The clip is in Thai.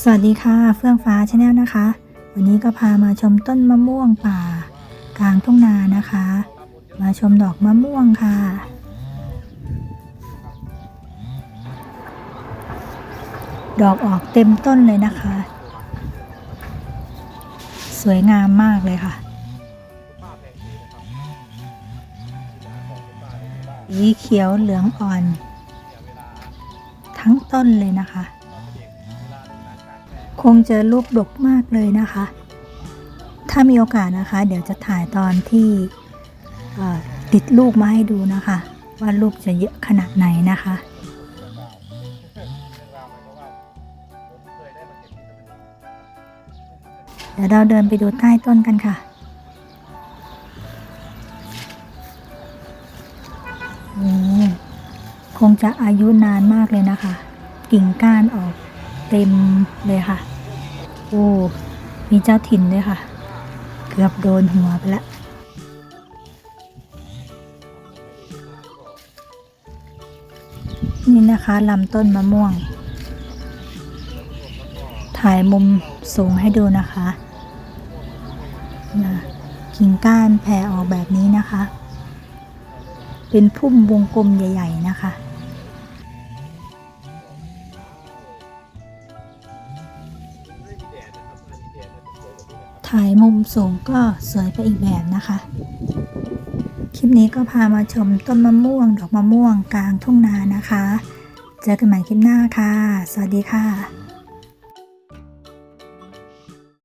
สวัสดีค่ะ เฟื่องฟ้าชาแนลนะคะ วันนี้ก็พามาชมต้นมะม่วงป่า กลางทุ่งนานะคะ มาชมดอกมะม่วงค่ะ ดอกออกเต็มต้นเลยนะคะ สวยงามมากเลยค่ะสีเขียวเหลืองอ่อน ทั้งต้นเลยนะคะ คงจะลูกดกมากเลยนะคะ ถ้ามีโอกาสนะคะ เดี๋ยวจะถ่ายตอนที่ติดลูกมาให้ดูนะคะ ว่าลูกจะเยอะขนาดไหนนะคะเดี๋ยวเราเดินไปดูใต้ต้นกันค่ะ คงจะอายุนานมากเลยนะคะ กิ่งก้านออก เต็มเลยค่ะ โอ้ มีเจ้าถิ่นด้วยค่ะ เกือบโดนหัวไปล้วนี่นะคะลำต้นมะม่วง ถ่ายมุมสูงให้ดูนะคะนะกิ่งก้านแผ่ออกแบบนี้นะคะ เป็นพุ่มวงกลมใหญ่ ๆ นะคะ ถ่ายมุมสูงก็สวยไปอีกแบบนะคะ คลิปนี้ก็พามาชมต้นมะม่วง ดอกมะม่วงกลางทุ่งนานะคะ เจอกันใหม่คลิปหน้าค่ะ สวัสดีค่ะ